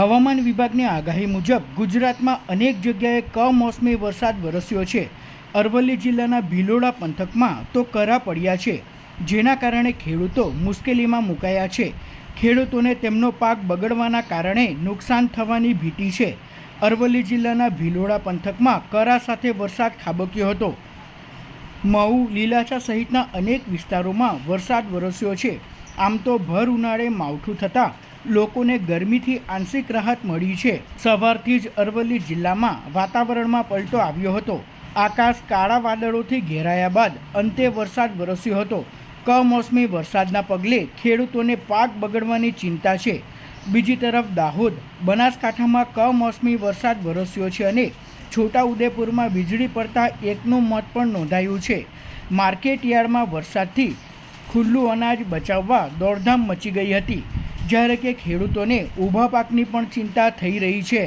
હવામાન વિભાગની આગાહી મુજબ ગુજરાતમાં અનેક જગ્યાએ કમોસમી વરસાદ વરસ્યો છે. અરવલ્લી જિલ્લાના ભિલોડા પંથકમાં તો કરા પડ્યા છે, જેના કારણે ખેડૂતો મુશ્કેલીમાં મુકાયા છે. ખેડૂતોને તેમનો પાક બગડવાના કારણે નુકસાન થવાની ભીતિ છે. અરવલ્લી જિલ્લાના ભિલોડા પંથકમાં કરા સાથે વરસાદ ખાબક્યો હતો. મહુ, લીલાછા સહિતના અનેક વિસ્તારોમાં વરસાદ વરસ્યો છે. આમ તો ભર ઉનાળે માવઠું થતાં લોકોને ગરમીથી આંશિક રાહત મળી છે. સવારથી જ અરવલ્લી જિલ્લામાં વાતાવરણમાં પલટો આવ્યો હતો. આકાશ કાળા વાદળોથી ઘેરાયા બાદ અંતે વરસાદ વરસ્યો હતો. કમોસમી વરસાદના પગલે ખેડૂતોને પાક બગડવાની ચિંતા છે. બીજી તરફ દાહોદ, બનાસકાંઠામાં કમોસમી વરસાદ વરસ્યો છે અને છોટાઉદેપુરમાં વીજળી પડતા એકનું મોત પણ નોંધાયું છે. માર્કેટ યાર્ડમાં વરસાદથી ખુલ્લું અનાજ બચાવવા દોડધામ મચી ગઈ હતી. જ્યારે કે ખેડૂતોને ઊભા પાકની પણ ચિંતા થઈ રહી છે.